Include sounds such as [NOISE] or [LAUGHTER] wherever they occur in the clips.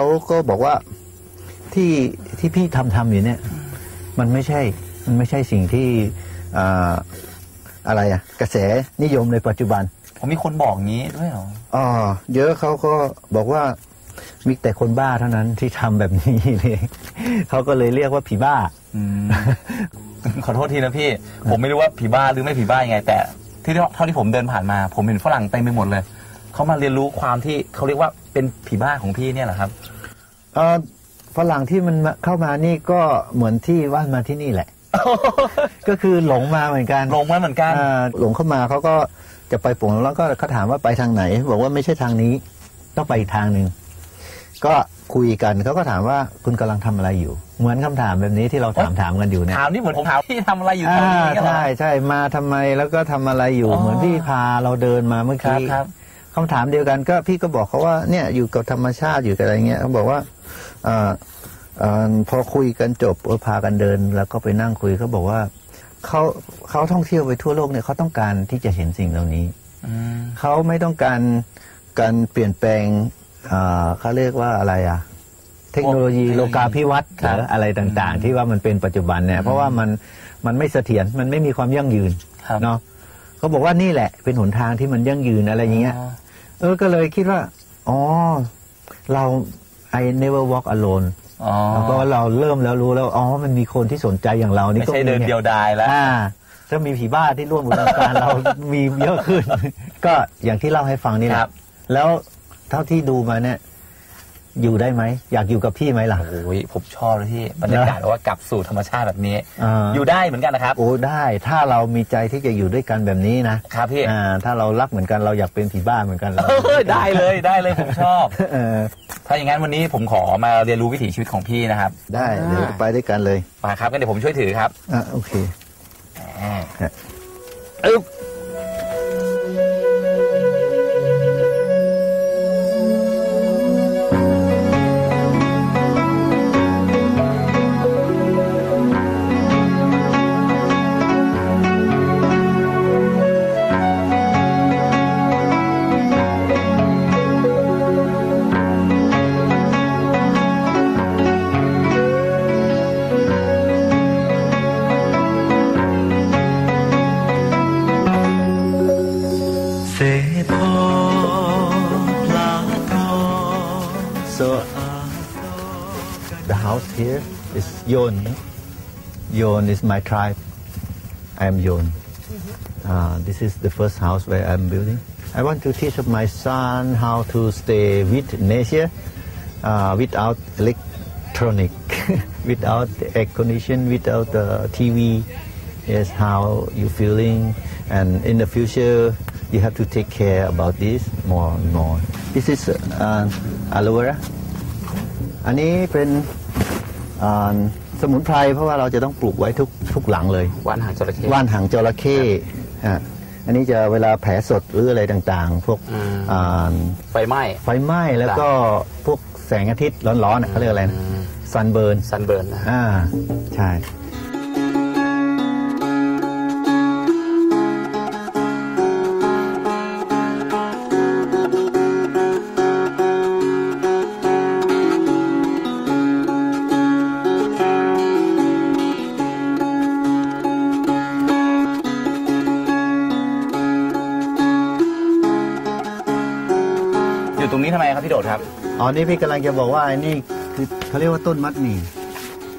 เขาก็บอกว่าที่ที่พี่ทำทำอยู่เนี่ย มันไม่ใช่มันไม่ใช่สิ่งที่อ่าอะไรอะกระแสนิยมในปัจจุบันผมมีคนบอกงี้ด้วยเหรออ๋อเยอะเขาก็บอกว่ามีแต่คนบ้าเท่านั้นที่ทำแบบนี้เลยเขาก็เลยเรียกว่าผีบ้า อืม ขอโทษทีนะพี่ ผมไม่รู้ว่าผีบ้าหรือไม่ผีบ้ายังไง แต่ที่เท่าที่ผมเดินผ่านมา ผมเห็นฝรั่งเต็มไปหมดเลย เขามาเรียนรู้ความที่เขาเรียกว่าเป็นผีบ้าของพี่เนี่ยเหรอครับเอ่อฝรั่งที่มันมาเข้ามานี่ก็เหมือนที่ว่านมาที่นี่แหละ ก็คือหลงมาเหมือนกันลงมาเหมือนกันอ่าหลงเข้ามาเขาก็จะไปปุ่งแล้วก็เขาถามว่าไปทางไหน บอกว่าไม่ใช่ทางนี้ ต้องไปอีกทางหนึ่งก็คุยกันเขาก็ถามว่าคุณกำลังทำอะไรอยู่ เหมือนคำถามแบบนี้ที่เราถามถามกันอยู่เนี่ยถามนี่เหมือนผมถามพี่ทำอะไรอยู่ตรงอ่านี้กันเหรอใช่ใช่มาทำไมแล้วก็ทำอะไรอยู่อ๋อเหมือนพี่พาเราเดินมาเมื่อครับกี้ ครับคำถามเดียวกันก็พี่ก็บอกเขาว่าเนี่ยอยู่กับธรรมชาติอยู่กับอะไรเงี้ยเขาบอกว่าเอ่อเอ่อพอคุยกันจบเออพากันเดิน แล้วก็ไปนั่งคุยเขาบอกว่าเขาเขาท่องเที่ยวไปทั่วโลกเนี่ยเขาต้องการที่จะเห็นสิ่งเหล่านี้อืมเขาไม่ต้องการการเปลี่ยนแปลงเอ่อเขาเรียกว่าอะไรอะเทคโนโลยีโลกาภิวัตน์หรืออะไรต่างๆ ที่ว่ามันเป็นปัจจุบันเนี่ยเพราะว่ามันมันไม่เสถียรมันไม่มีความยั่งยืนครับเนาะ เขาบอกว่านี่แหละ เป็นหนทางที่มันยั่งยืนอะไรอย่างเงี้ย เออก็เลยคิดว่า อ๋อ เรา I never walk alone อ๋อแล้วก็เราเริ่มแล้วรู้แล้ว อ๋อ มันมีคนที่สนใจอย่างเรานี่ไม่ก็ใช่เดินเดียวดายแล้วอ่าถ้ามีผีบ้าที่ร่วมอุดมการณ์เรามีเยอะขึ้น ก็อย่างที่เล่าให้ฟังนี่แหคละรับแล้วเท่าที่ดูมาเนี่ย อยู่ได้ไหม อยากอยู่กับพี่ไหมล่ะโอ้ยผมชอบเลยที่บรรยากาศว่ากลับสู่ธรรมชาติแบบนี้อ่าอยู่ได้เหมือนกันนะครับ โอ้ได้ถ้าเรามีใจที่จะอยู่ด้วยกันแบบนี้นะครับพี่อ่าถ้าเรารักเหมือนกันเราอยากเป็นผีบ้าเหมือนกันเราเออได้เลยได้เลยผมชอบเออถ้าอย่างนั้นวันนี้ผมขอมาเรียนรู้วิถีชีวิตของพี่นะครับ ได้เดี๋ยวไปด้วยกันเลยมาครับงั้นเดี๋ยวผมช่วยถือครับอะโอเคอ่าอึ๊บ Yon is my tribe. I am Yon. Uh, this is the first house where I'm building. I want to teach my son how to stay with nature uh, without electronic, [LAUGHS] without the air condition, without the TV. Yes, how you feeling, and in the future you have to take care about this more and more. This is uh, aloe vera. อันนี้เป็นอ่า สมุนไพรเพราะว่าเราจะต้องปลูกไว้ทุกทุกหลังเลย ว่านหางจระเข้ว่านหางจระเข้อะอันนี้จะเวลาแผลสดหรืออะไรต่างๆ พวกอืมอ่าไฟไหม้ไฟไหม้แล้วก็พวกแสงอาทิตย์ร้อนๆน่ะเขาเรียกอะไรนะซันเบิร์นซันเบิร์นนะอ่าใช่ พี่โดดครับ อ๋อ นี่พี่กำลังจะบอกว่าไอ้นี่คือเขาเรียกว่าต้นมัดหมี่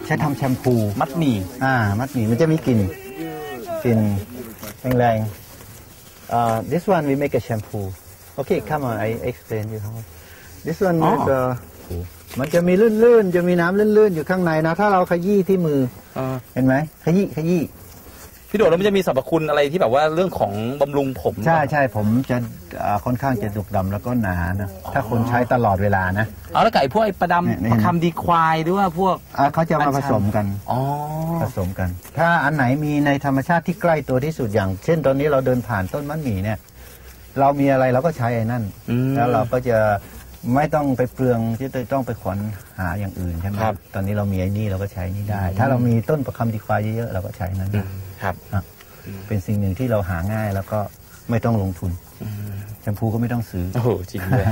ใช้ทำแชมพู มัดหมี่อ่า มัดหมี่มันจะมีกลิ่นกลิ่นแรงๆ uh, this one we make a shampoo okay come on I explain you how this one อ๋อ is a มันจะมีลื่นๆ จะมีน้ำลื่นๆ อยู่ข้างในนะ ถ้าเราขยี้ที่มือ เห็นไหม ขยี้ ขยี้ พี่โดดแล้วมันจะมีสรรพคุณอะไรที่แบบว่าเรื่องของบำรุงผมใช่ใช่ผมจะอ่าค่อนข้างจะดุกดำแล้วก็หนานะถ้าคนใช้ตลอดเวลานะ เอาแล้วไก่พวกไอ้ประเนี่ยดำเนี่ยประคำดีควายหรือว่าพวก อ่าเขาจะอัมาญชัผนสมกัน อ๋อ ผสมกัน ถ้าอันไหนมีในธรรมชาติที่ใกล้ตัวที่สุดอย่าง เช่นตอนนี้เราเดินผ่านต้นมันหมี่เนี่ย เรามีอะไรเราก็ใช้ไอ้นั่น อืมแล้วเราก็จะไม่ต้องไปเปลืองที่จะต้องไปขวนหาอย่างอื่นใช่ไหมครับ ตอนนี้เรามีไอ้นี่เราก็ใช้นี่ได้ ถ้าเรามีต้นประคำดีควายเยอะๆเราก็ใช้นั้นได้ ครับ เป็นสิ่งหนึ่งที่เราหาง่ายแล้วก็ไม่ต้องลงทุนแชมพูก็ไม่ต้องซื้อ โอ้โหจริงเลย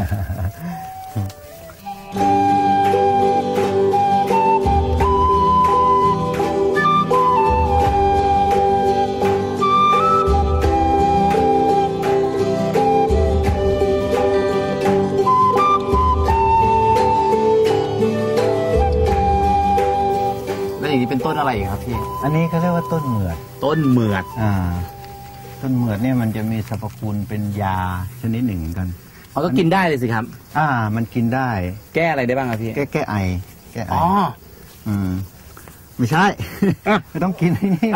อย่างนี้เป็นต้นอะไรอีกครับพี่ อันนี้เขาเรียกว่าต้นเหมือด ต้นเหมือด อ่า ต้นเหมือดเนี่ยมันจะมีสรรพคุณเป็นยาชนิดหนึ่งเหมือนกันเขาก็กินได้เลยสิครับ อ่า มันกินได้ แก้อะไรได้บ้างครับพี่ แก้แก้ไอ แก้ไอ อ๋อ อืม ไม่ใช่ ไม่ต้องกินไอ้นี่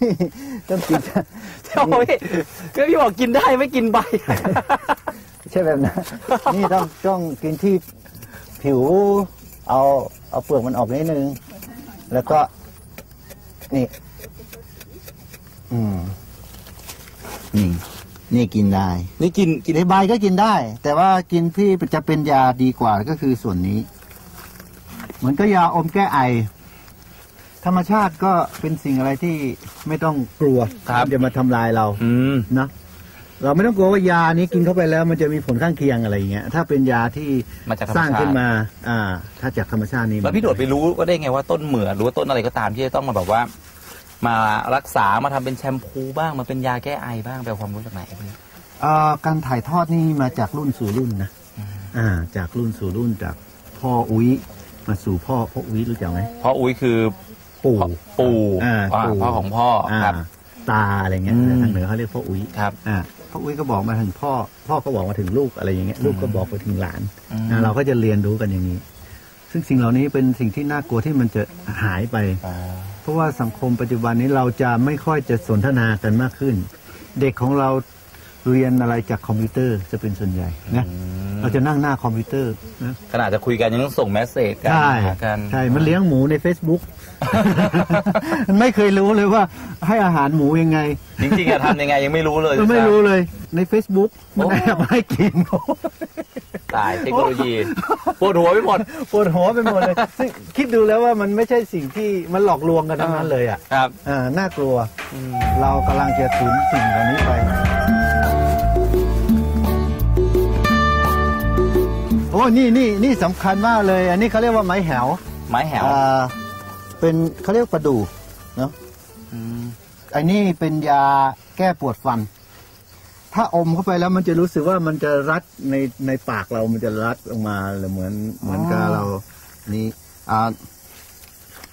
นี่ต้องกินโอ้ยก็พี่บอกกินได้ไม่กินใบไม่ใช่แบบนั้นนี่ต้องต้องกินที่ผิว เอาเอาเปลือกมันออกนิดนึง แล้วก็นี่ อืมนี่นี่กินได้ นี่กินกินในใบก็กินได้ แต่ว่ากินที่จะเป็นยาดีกว่าก็คือส่วนนี้ เหมือนก็ยาอมแก้ไอ ธรรมชาติก็เป็นสิ่งอะไรที่ไม่ต้องกลัวครับมันจะมาทำลายเราอืม นะ เราไม่ต้องกลัวว่ายานี้กินเข้าไปแล้ว มันจะมีผลข้างเคียงอะไรอย่างเงี้ยถ้าเป็นยาที่มาจากธรรมสร้างชาขึ้นติมา อ่า ถ้าจากธรรมชาตินี้แล้วพี่โดดไปรู้ก็ได้ไงว่าต้นเหมือดหรือว่าต้นอะไรก็ตามที่จะต้องมาแบบว่า มารักษามาทำเป็นแชมพูบ้างมาเป็นยาแก้ไอบ้างไปเอาความรู้จากไหนพี่เอ่อการถ่ายทอดนี่มาจากรุ่นสู่รุ่นนะอ่า จากรุ่นสู่รุ่นจากพ่ออุ้ยมาสู่พ่อพ่ออุ้ยรู้จักไหมเพราะอุ้ยคือปู่ ปู่อ่าอ่าปู่ พ่อของพ่ออ่าครับ ตาอะไรเงี้ยอืม ทางเหนือเขาเรียกพ่ออุ้ยครับ อ่า พ่ออุ้ยก็บอกมาถึงพ่อ พ่อก็บอกมาถึงลูกอะไรอย่างเงี้ย ลูกก็บอกไปถึงหลานอืมอ่าเราก็จะเรียนรู้กันอย่างนี้ ซึ่งสิ่งเหล่านี้เป็นสิ่งที่น่ากลัวที่มันจะหายไปอ่าเพราะว่าสังคมปัจจุบันนี้เราจะไม่ค่อยจะสนทนากันมากขึ้น เด็กของเราเรียนอะไรจากคอมพิวเตอร์จะเป็นส่วนใหญ่นะ เราจะนั่งหน้าคอมพิวเตอร์นะขนาดจะคุยกันยังต้องส่งเมสเซจกันใช่หากันใช่ มันเลี้ยงหมูใน Facebook มันไม่เคยรู้เลยว่าให้อาหารหมูยังไง จริงๆอะทำยังไงยังไม่รู้เลยมันไม่รู้เลยใน Facebook มันโอ้แอบให้กินตายเทคโนโลยีปวดหัวไปหมดปวดหัวไปหมดเลยซึ่งคิดดูแล้วว่ามันไม่ใช่สิ่งที่มันหลอกลวงกันทั้งนั้นเลยอะครับอ่าน่ากลัวเรากำลังจะสูญสิ่งเหล่านี้ไป อ้นี่นี่นี่สำคัญมากเลย อันนี้เขาเรียกว่าไม้แหวไม้แหวอ่าเป็นเขาเรียกประดู่เนาะอืมอันนี้เป็นยาแก้ปวดฟัน ถ้าอมเข้าไปแล้วมันจะรู้สึกว่ามันจะรัดในในปากเรามันจะรัดออกมาเลยเหมือนเหมือนกับเรา นี่อ่า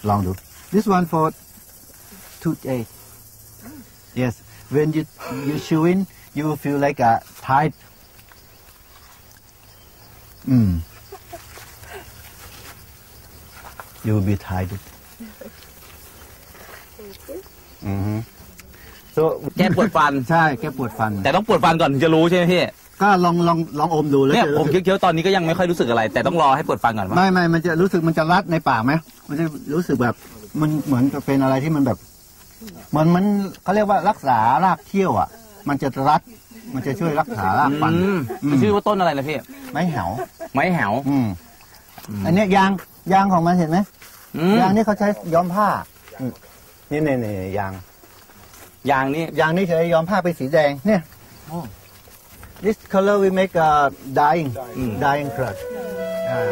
ลองดู this one for toothache yes when you you chewing you will feel like a tight อืม you will be tired อือฮึ so แก้ปวดฟัน ใช่แก้ปวดฟัน แต่ต้องปวดฟันก่อนถึงจะรู้ใช่ไหมพี่ ก็ลองลองลองอมดูแล้วเนี่ยจะผมเคี้ยวๆตอนนี้ก็ยังไม่ค่อยรู้สึกอะไร แต่ต้องรอให้ปวดฟันก่อนว่าไม่ไม่มันจะรู้สึกมันจะรัดในปากไหมมันจะรู้สึกแบบมันเหมือนกับเป็นอะไรที่มันแบบเหมือนมันเขาเรียกว่ารักษารากเขี้ยวอะ มันจะรัด มันจะช่วยรักษารากฟัน อืมอืม ชื่อว่าต้นอะไรนะพี่ ไม้แหวไม้แหวอืมอันเนี้ยยางยางของมันเห็นไหมอืมยางนี่เขาใช้ย้อมผ้าอืมนี่นี่นี่ยาง ยางนี่ ยางนี่ใช้ย้อมผ้าเป็นสีแดงเนี่ย โอ้ this color we make a dyeing อืม dyeing cloth อ่า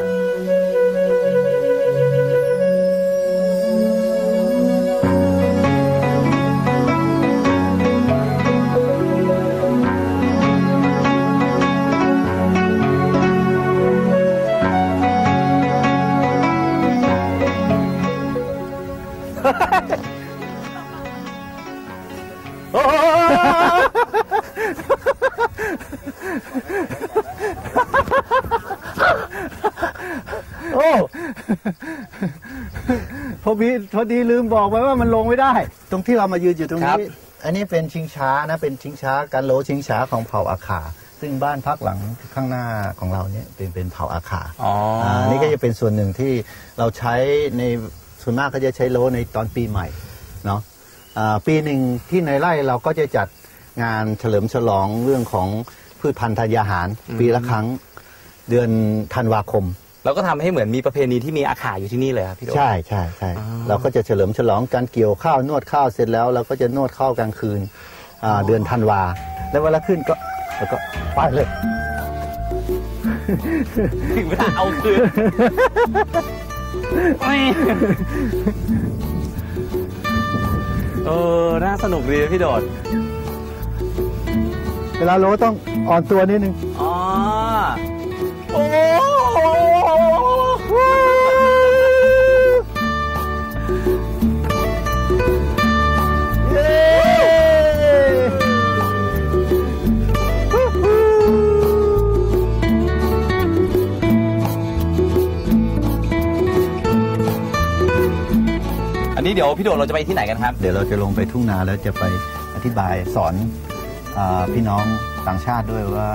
อดีพอดีลืมบอกไปว่ามันลงไม่ได้ ตรงที่เรามายืนอยู่ตรงครันี้บอันนี้เป็นชิงช้านะ เป็นชิงช้าการโลชิงช้าของเผ่าอาขาซึ่งบ้านพักหลังข้างหน้าของเราเนี่ยเป็นเป็นเผ่าอาขาอ๋ออานี่ก็จะเป็นส่วนหนึ่งที่เราใช้ในส่วนมากก็จะใช้โลในตอนปีใหม่เนาะอ่าปีหนึ่งที่ในไร่เราก็จะจัดงานเฉลิมฉลองเรื่องของพืชพันธุ์ธัญญาหาร ปีละครั้งเดือนธันวาคม เราก็ทำให้เหมือนมีประเพณีที่มีอาขาอยู่ที่นี่เลยครับพี่โด ใช่ใช่ใช่อ๋อเราก็จะเฉลิมฉลองการเกี่ยวข้าวนวดข้าวเสร็จแล้วเราก็จะนวดข้าวกลางคืนอ่าเดือนธันวา แล้วเวลาขึ้นก็แล้วก็ไปเลย ถึงเวลาเอาคืนเออ น่าสนุกดีนะพี่โดด เวลาโลต้องอ่อนตัวนิดนึง อ๋อ โอ้ นนี้เดี๋ยวพี่โดดเราจะไปที่ไหนกันครับ เดี๋ยวเราจะลงไปทุ่งนาแล้วจะไปอธิบายสอนอาพี่น้องต่างชาติด้วยว่า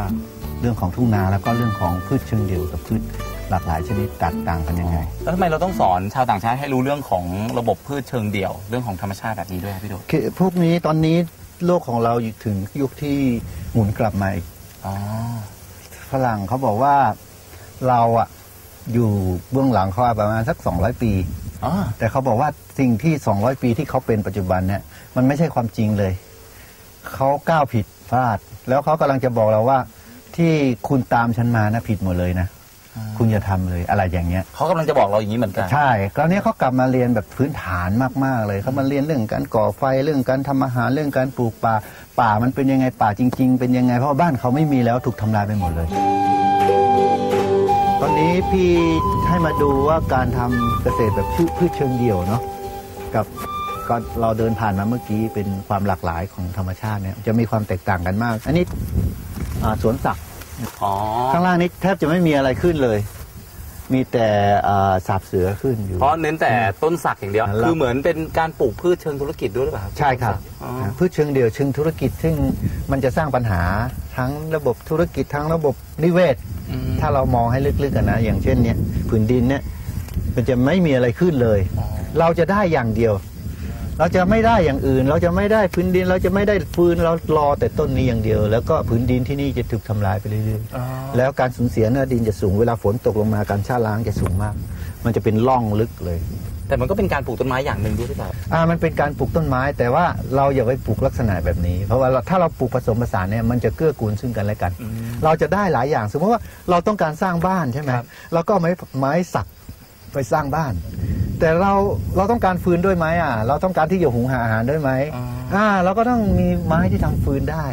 เรื่องของทุ่งนาแล้วก็เรื่องของพืชเชิงเดี่ยวกับพืชหลากหลายชนิดแตกต่างกันยังไง แล้วทำไมเราต้องสอนชาวต่างชาติให้รู้เรื่องของระบบพืชเชิงเดี่ยว เรื่องของธรรมชาติแบบนี้ด้วยครับพี่โดดคือพวกนี้ตอนนี้โลกของเราอยู่ถึงยุคที่หมุนกลับมาอีกอ๋อฝรั่งเขาบอกว่าเราอะอยู่เบื้องหลังเขาประมาณสัก 200 ปี อ๋อแต่เขาบอกว่าสิ่งที่ 200 ปีที่เขาเป็นปัจจุบันเนี่ยมันไม่ใช่ความจริงเลย เขาก้าวผิดพลาด แล้วเขากำลังจะบอกเราว่า ที่คุณตามฉันมานะผิดหมดเลยนะคุณอย่าทำเลยอะไรอย่างเงี้ยเขากำลังจะบอกเราอย่างนี้เหมือนกันใช่คราวนี้เขากลับมาเรียนแบบพื้นฐานมากๆเลยเขามาเรียนเรื่องการก่อไฟเรื่องการทำอาหารเรื่องการปลูกป่า ป่ามันเป็นยังไงป่าจริง ๆ เป็นยังไงเพราะว่าบ้านเขาไม่มีแล้วถูกทำลายไปหมดเลย ตอนนี้พี่ให้มาดูว่าการทำเกษตรแบบพืชพืชเชิงเดี่ยวเนาะกับก็เราเดินผ่านมาเมื่อกี้เป็นความหลากหลายของธรรมชาติเนี่ยจะมีความแตกต่างกันมาก อันนี้อ่าสวนสัตว์อ๋อข้างล่างนี้แทบจะไม่มีอะไรขึ้นเลย มีแต่อ่าสาบเสือขึ้นอยู่ เพราะเน้นแต่ต้นสักอย่างเดียว แล้ว คือเหมือนเป็นการปลูกพืชเชิงธุรกิจด้วยหรือเปล่าใช่ครับอ๋อพืชเชิงเดี่ยวเชิงธุรกิจซึ่งมันจะสร้างปัญหาทั้งระบบธุรกิจทั้งระบบนิเวศอืม ถ้าเรามองให้ลึกๆกันนะอย่างเช่นเนี่ยผืนดินเนี่ยมันจะไม่มีอะไรขึ้นเลยอ๋อเราจะได้อย่างเดียว เราจะไม่ได้อย่างอื่น เราจะไม่ได้พื้นดิน เราจะไม่ได้ฟืนเรารอแต่ต้นนี้อย่างเดียว แล้วก็พื้นดินที่นี่จะถูกทำลายไปเรื่อยอ๋อๆแล้วการสูญเสียเนื้อดินจะสูงเวลาฝนตกลงมาการชะล้างจะสูงมาก มันจะเป็นร่องลึกเลย แต่มันก็เป็นการปลูกต้นไม้อย่างหนึ่งด้วยหรือเปล่าอ่ามันเป็นการปลูกต้นไม้ แต่ว่าเราอย่าไปปลูกลักษณะแบบนี้ เพราะว่าเราถ้าเราปลูกผสมผสานเนี่ยมันจะเกื้อกูลซึ่งกันและกันอืมเราจะได้หลายอย่าง สมมติว่าเราต้องการสร้างบ้านใช่ไหมครับเราก็เอาไม้ไม้สักไปสร้างบ้าน แต่เราเราต้องการฟืนด้วยไหมอะ เราต้องการที่จะหุงหาอาหารด้วยไหมอ๋ออ่าเราก็ต้องมีไม้ที่ทำฟืนได้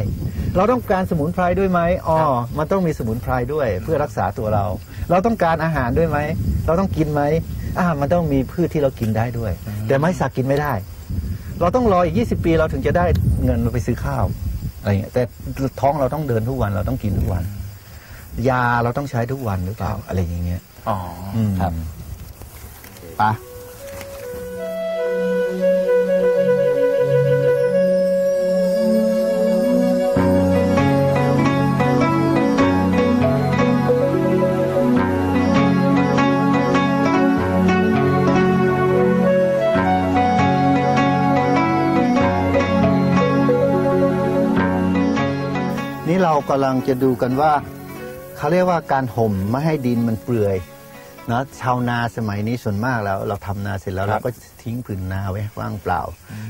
เราต้องการสมุนไพรด้วยไหมอ๋อครับมันต้องมีสมุนไพรด้วยเพื่อรักษาตัวเรา เราต้องการอาหารด้วยไหมเราต้องกินไหม อ่ามันต้องมีพืชที่เรากินได้ด้วย แต่ไม้สักกินไม่ได้ เราต้องรออีก 20 ปีเราถึงจะได้เงินมาไปซื้อข้าวอะไรเงี้ยแต่ท้องเราต้องเดินทุกวันเราต้องกินทุกวัน ยาเราต้องใช้ทุกวันหรือเปล่าอะไรอย่างเงี้ยอ๋ออมครับไปะ กำลังจะดูกันว่าเขาเรียกว่าการห่มไม่ให้ดินมันเปื่อยนะชาวนาสมัยนี้ส่วนมากแล้ว เราทำนาเสร็จแล้วครัเราบก็ทิ้งผืนนาไว้ว่างเปล่า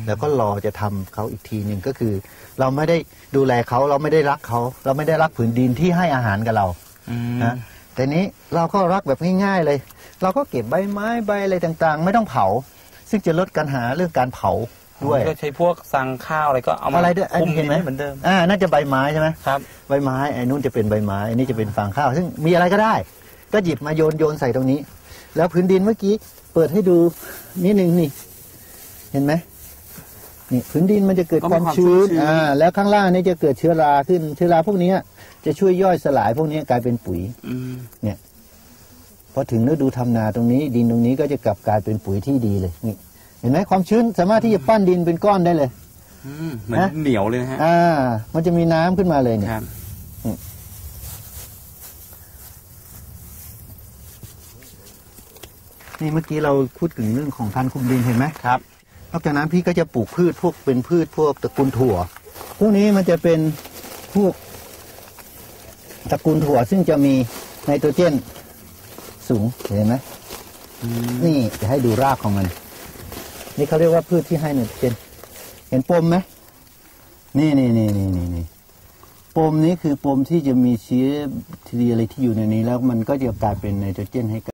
แล้วก็รอจะทำเขาอีกทีหนึ่งก็คือ เราไม่ได้ดูแลเขาเราไม่ได้รักเขา เราไม่ได้รักผืนดินที่ให้อาหารกับเราอืมนะแต่นี้เราก็รักแบบง่าย ๆเลย เราก็เก็บใบไม้ใบอะไรต่างๆ ไม่ต้องเผา ซึ่งจะลดปัญหาเรื่องการเผา ด้วยก็ใช้พวกสังข้าวอะไรก็เอามาอะไรด้วยอันคุมนี้เห็นไหมเหมือนเดิมอ่าน่าจะใบไม้ใช่ไหมครับใบไม้ไอ้นู้นจะเป็นใบไม้อันนี้จะเป็นฟางข้าว ซึ่งมีอะไรก็ได้ ก็หยิบมาโยนโยนใส่ตรงนี้ แล้วพื้นดินเมื่อกี้เปิดให้ดูนิดหนึ่งนี่ เห็นไหมนี่พื้นดินมันจะเกิดก็คมีวามความชื้นชุ่มชื้นอ่าแล้วข้างล่างนี่จะเกิดเชื้อราขึ้นเชื้อราพวกเนี้ยจะช่วยย่อยสลายพวกนี้กลายเป็นปุ๋ยอืมพอถึงฤดูทำนาตรงนี้ ดินตรงนี้ก็จะกลับกลายเป็นปุ๋ยที่ดีเลยนี่เห็นไหมความชื้นสามารถที่จะปั้นดินเป็นก้อนได้เลยอืมเหมือนนะเหนียวเลยนะฮะ อ่า มันจะมีน้ำขึ้นมาเลยเนี่ยครับนี่เมื่อกี้เราพูดถึงเรื่องของการคุมดินเห็นไหมครับ นอกจากนั้นพี่ก็จะปลูกพืชพวกเป็นพืชพวกตระกูลถั่ว พวกนี้มันจะเป็นพวกตระกูลถั่วซึ่งจะมีไนโตรเจนสูงเห็นไหมนี่จะให้ดูรากของมัน นี่เขาเรียกว่าพืชที่ให้ไนโตรเจนเห็นปมไหมนี่นี่นี่นี่นี่นี่ปมนี้คือปมที่จะมีเชื้อทีอะไรที่อยู่ในนี้แล้วมันก็จะกลายเป็นไนโตรเจนให้กับ